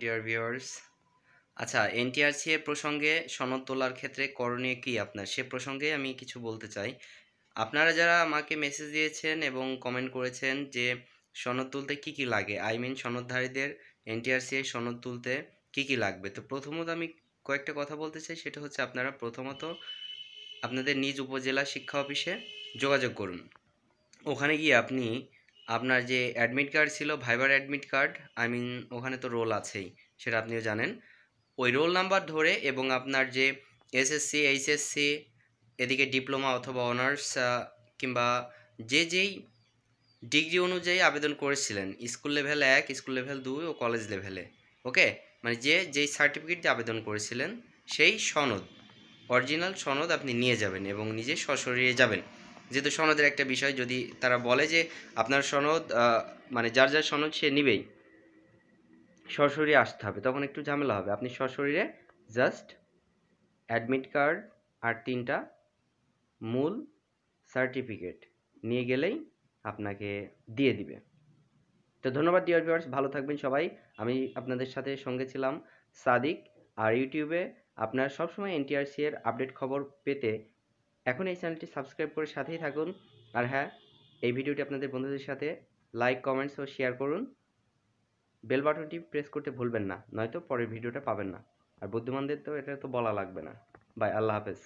Dear viewers আচ্ছা NTRC এর প্রসঙ্গে সনদ তোলার ক্ষেত্রে করণীয় কি আপনার? সে প্রসঙ্গে আমি কিছু বলতে চাই। আপনারা যারা আমাকে মেসেজ দিয়েছেন এবং কমেন্ট করেছেন যে সনদ তুলতে কি কি লাগে আই মিন সনদধারীদের এনটিআরসি এর সনদ তুলতে কি কি লাগবে? তো প্রথমত আমি কয়েকটা কথা বলতে চাই, সেটা হচ্ছে আপনারা প্রথমত আপনাদের নিজ উপজেলা শিক্ষা অফিসে যোগাযোগ করুন। ওখানে গিয়ে আপনি আপনার যে অ্যাডমিট কার্ড ছিল ভাইবার অ্যাডমিট কার্ড আই মিন ওখানে তো রোল আছেই, সেটা আপনিও জানেন। ওই রোল নাম্বার ধরে এবং আপনার যে এসএসসি এইচএসসি এদিকে ডিপ্লোমা অথবা অনার্স কিংবা যে যেই ডিগ্রি অনুযায়ী আবেদন করেছিলেন স্কুল লেভেল এক স্কুল লেভেল দুই ও কলেজ লেভেলে ওকে মানে যে, যেই সার্টিফিকেট দিয়ে আবেদন করেছিলেন, সেই সনদ অরিজিনাল সনদ আপনি নিয়ে যাবেন এবং নিজে সশরীরে যাবেন। যেহেতু সনদের একটা বিষয়, যদি তারা বলে যে আপনার সনদ মানে যার যার সনদ সে নিবেই। সশরীরে আসতে হবে, তখন একটু ঝামেলা হবে। আপনি সশরীরে জাস্ট অ্যাডমিট কার্ড আর তিনটা মূল সার্টিফিকেট নিয়ে গেলেই আপনাকে দিয়ে দিবে। তো ধন্যবাদ ডিয়ার ভিউয়ার্স ভালো থাকবেন সবাই। আমি আপনাদের সাথে সঙ্গে ছিলাম সাদিক। আর ইউটিউবে আপনার সবসময় এনটিআরসি এর আপডেট খবর পেতে এখন এই চ্যানেলটি সাবস্ক্রাইব করে সাথেই থাকুন। আর হ্যাঁ এই ভিডিওটি আপনাদের বন্ধুদের সাথে লাইক, কমেন্টস ও শেয়ার করুন। বেল বাটনটি প্রেস করতে ভুলবেন না, নয়তো পরের ভিডিওটা পাবেন না। আর বুদ্ধিমানদের তো এটা তো বলা লাগবে না। বাই, আল্লাহ হাফেজ।